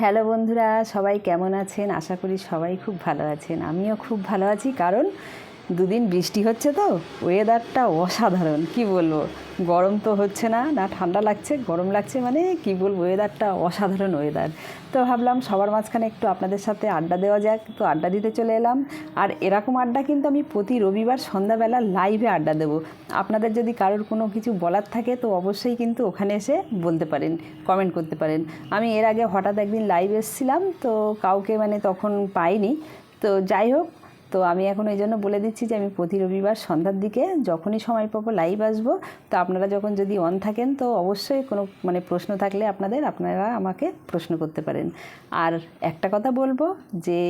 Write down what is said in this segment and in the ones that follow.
Hello বন্ধুরা, সবাই কেমন আছেন? আশা করি সবাই খুব ভালো আছেন। আমিও খুব ভালো আছি, কারণ দুদিন বৃষ্টি হচ্ছে তো ওয়েদারটা অসাধারণ, কি বলব? গরম তো হচ্ছে না না ঠান্ডা লাগছে, গরম লাগছে মানে কি বলব ওয়েদারটা অসাধারণ ওয়েদার তো ভাবলাম সবার মাঝখানে একটু আপনাদের সাথে আড্ডা দেওয়া যাক, তো আড্ডা দিতে চলে এলাম। আর এরকম আড্ডা কিন্তু আমি প্রতি রবিবার সন্ধ্যাবেলা লাইভে আড্ডা দেবো। আপনাদের যদি কারোর কোনো কিছু বলার থাকে, তো অবশ্যই কিন্তু ওখানে এসে বলতে পারেন কমেন্ট করতে পারেন। আমি এর আগে হঠাৎ একদিন লাইভ এসেছিলাম, তো কাউকে মানে তখন পাইনি। তো যাই হোক তো আমি এখন এই জন্য বলে দিচ্ছি যে আমি প্রতি রবিবার সন্ধ্যার দিকে যখনই সময় পাবো লাইভ আসব। তো আপনারা যখন যদি অন থাকেন, তো অবশ্যই কোনো মানে প্রশ্ন থাকলে আপনাদের, আপনারা আমাকে প্রশ্ন করতে পারেন। আর একটা কথা বলব যে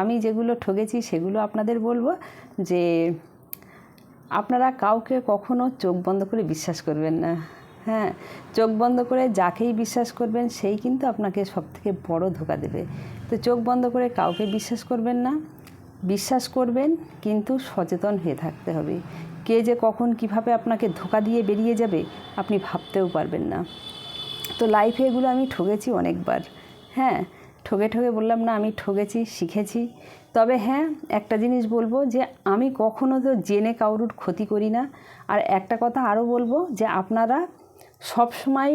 আমি যেগুলো ঠকেছি সেগুলো আপনাদের বলব যে আপনারা কাউকে কখনো চোখ বন্ধ করে বিশ্বাস করবেন না। হ্যাঁ চোখ বন্ধ করে যাকেই বিশ্বাস করবেন, সেই কিন্তু আপনাকে সবথেকে বড় ধোকা দেবে। তো চোখ বন্ধ করে কাউকে বিশ্বাস করবেন না। বিশ্বাস করবেন, কিন্তু সচেতন হয়ে থাকতে হবে। কে যে কখন কীভাবে আপনাকে ধোকা দিয়ে বেরিয়ে যাবে, আপনি ভাবতেও পারবেন না। তো লাইফে এগুলো আমি ঠকেছি অনেকবার। হ্যাঁ ঠকে ঠকে বললাম, না, আমি ঠকেছি শিখেছি। তবে হ্যাঁ একটা জিনিস বলব যে, আমি কখনো তো জেনে কারুর ক্ষতি করি না। আর একটা কথা আরও বলব যে, আপনারা সব সময়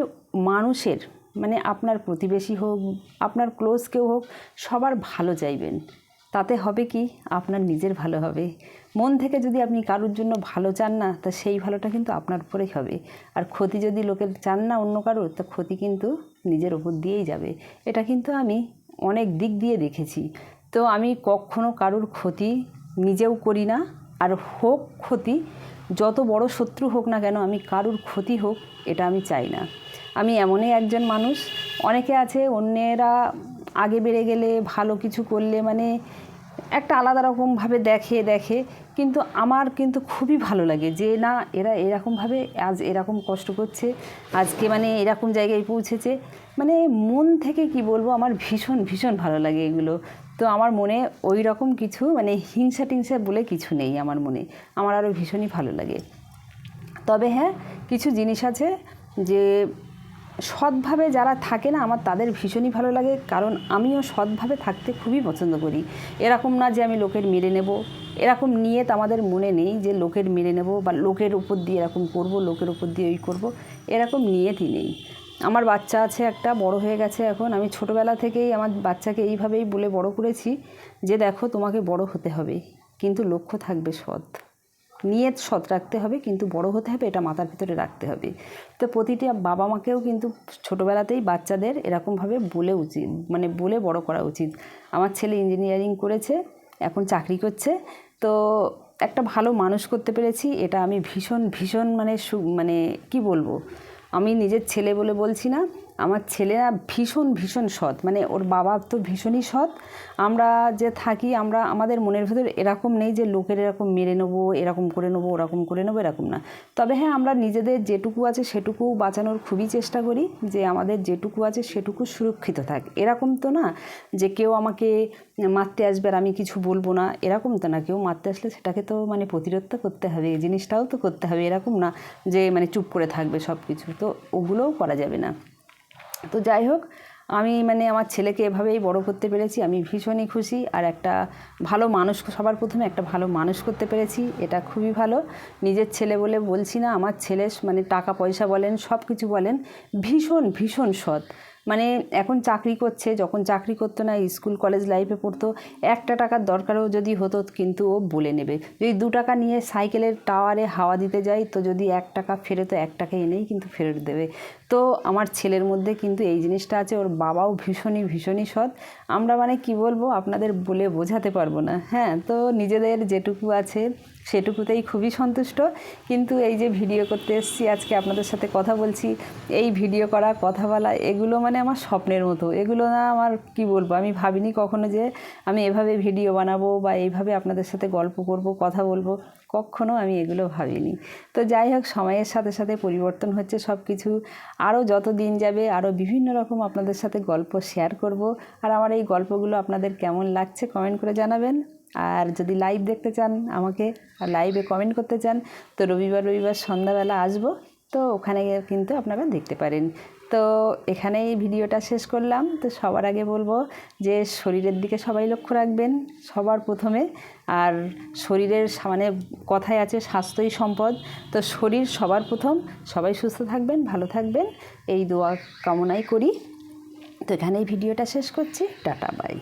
মানুষের মানে আপনার প্রতিবেশী হোক, আপনার ক্লোজ কেউ হোক, সবার ভালো চাইবেন। তাতে হবে কি? আপনার নিজের ভালো হবে। মন থেকে যদি আপনি কারোর জন্য ভালো চান না, তা সেই ভালোটা কিন্তু আপনার উপরেই হবে। আর ক্ষতি যদি লোকের চান না অন্য কারোর, তা ক্ষতি কিন্তু নিজের ওপর দিয়েই যাবে। এটা কিন্তু আমি অনেক দিক দিয়ে দেখেছি। তো আমি কখনো কারোর ক্ষতি নিজেও করি না, আর হোক ক্ষতি, যত বড় শত্রু হোক না কেন, আমি কারুর ক্ষতি হোক, এটা আমি চাই না। আমি এমনই একজন মানুষ, অনেকে আছে অন্যেরা আগে বেড়ে গেলে ভালো কিছু করলে মানে একটা আলাদা রকমভাবে দেখে দেখে। কিন্তু আমার কিন্তু খুবই ভালো লাগে যে না, এরা এরকমভাবে আজ এরকম কষ্ট করছে, আজকে মানে এরকম জায়গায় পৌঁছেছে। মানে মন থেকে কি বলব, আমার ভীষণ ভীষণ ভালো লাগে এগুলো। তো আমার মনে ওই রকম কিছু মানে হিংসা টিংসা বলে কিছু নেই আমার মনে। আমার আরও ভীষণই ভালো লাগে। তবে হ্যাঁ কিছু জিনিস আছে যে সৎভাবে যারা থাকে না, আমার তাদের ভীষণই ভালো লাগে। কারণ আমিও সৎভাবে থাকতে খুবই পছন্দ করি। এরকম না যে আমি লোকের মেরে নেব। এরকম নিয়ে তো আমাদের মনে নেই যে লোকের মেরে নেব বা লোকের উপর দিয়ে এরকম করব, লোকের উপর দিয়ে ওই করব। এরকম নিয়েতি নেই। আমার বাচ্চা আছে একটা, বড় হয়ে গেছে এখন। আমি ছোটোবেলা থেকেই আমার বাচ্চাকে এইভাবেই বলে বড় করেছি যে, দেখো, তোমাকে বড় হতে হবে। কিন্তু লক্ষ্য থাকবে সৎ। নিয়ত সৎ রাখতে হবে, কিন্তু বড় হতে হবে, এটা মাথার ভিতরে রাখতে হবে। তো প্রতিটি বাবা মাকেও কিন্তু ছোটোবেলাতেই বাচ্চাদের এরকমভাবে বলে উচিত মানে বলে বড় করা উচিত। আমার ছেলে ইঞ্জিনিয়ারিং করেছে, এখন চাকরি করছে, তো একটা ভালো মানুষ করতে পেরেছি, এটা আমি ভীষণ ভীষণ মানে মানে কি বলব? আমি নিজের ছেলে বলে বলছি না আমার ছেলেরা ভীষণ ভীষণ সৎ। মানে ওর বাবা তো ভীষণই সৎ। আমরা যে থাকি, আমরা, আমাদের মনের ভেতর এরকম নেই যে লোকের এরকম মেরে নেব, এরকম করে নেব, ওরকম করে নেব, এরকম না। তবে হ্যাঁ আমরা নিজেদের যেটুকু আছে সেটুকু বাঁচানোর খুবই চেষ্টা করি যে আমাদের যেটুকু আছে সেটুকু সুরক্ষিত থাক। এরকম তো না যে কেউ আমাকে মারতে আসবে আর আমি কিছু বলব না। এরকম তো না, কেউ মারতে আসলে সেটাকে তো মানে প্রতিরোধ তো করতে হবে, এই জিনিসটাও তো করতে হবে। এরকম না যে মানে চুপ করে থাকবে সব কিছু তো ওগুলোও করা যাবে না। তো যাই হোক, আমি মানে আমার ছেলেকে এভাবেই বড় করতে পেরেছি, আমি ভীষণই খুশি। আর একটা ভালো মানুষ, সবার প্রথমে একটা ভালো মানুষ করতে পেরেছি, এটা খুবই ভালো। নিজের ছেলে বলে বলছি না, আমার ছেলে মানে টাকা পয়সা বলেন সব কিছু বলেন, ভীষণ ভীষণ সৎ। মানে এখন চাকরি করছে, যখন চাকরি করতো না, স্কুল, কলেজ লাইফে পড়তো, একটা টাকার দরকারও যদি হতো, কিন্তু ও বলে নেবে। যদি দু টাকা নিয়ে সাইকেলের টাওয়ারে হাওয়া দিতে যাই তো যদি এক টাকা ফেরতো এক টাকা এনেই কিন্তু ফেরত দেবে। তো আমার ছেলের মধ্যে কিন্তু এই জিনিসটা আছে, ওর বাবাও ভীষণই ভীষণই সৎ। আমরা মানে কি বলব, আপনাদের বলে বোঝাতে পারব না। হ্যাঁ তো নিজেদের যেটুকু আছে সেটুকুতেই খুবই সন্তুষ্ট। কিন্তু এই যে ভিডিও করতে এসেছি, আজকে আপনাদের সাথে কথা বলছি, এই ভিডিও করা, কথা বলা, এগুলো মানে আমার স্বপ্নের মতো। এগুলো না আমার কি বলব, আমি ভাবিনি কখনো যে আমি এভাবে ভিডিও বানাবো বা এইভাবে আপনাদের সাথে গল্প করব, কথা বলব। কখনো আমি এগুলো ভাবিনি। তো যাই হোক সময়ের সাথে সাথে পরিবর্তন হচ্ছে সব কিছু আরও যত দিন যাবে, আরও বিভিন্ন রকম আপনাদের সাথে গল্প শেয়ার করব। আর আমার এই গল্পগুলো আপনাদের কেমন লাগছে কমেন্ট করে জানাবেন। আর যদি লাইভ দেখতে চান আমাকে, আর লাইভে কমেন্ট করতে চান, তো রবিবার রবিবার সন্ধ্যাবেলা আসব। তো ওখানে কিন্তু আপনারা দেখতে পারেন। তো এখানেই ভিডিওটা শেষ করলাম। তো সবার আগে বলব যে শরীরের দিকে সবাই লক্ষ্য রাখবেন সবার প্রথমে। আর শরীরের মানে কথায় আছে স্বাস্থ্যই সম্পদ। তো শরীর সবার প্রথম। সবাই সুস্থ থাকবেন, ভালো থাকবেন। এই দোয়া কামনাই করি। তো এখানেই ভিডিওটা শেষ করছি। Tata, bye.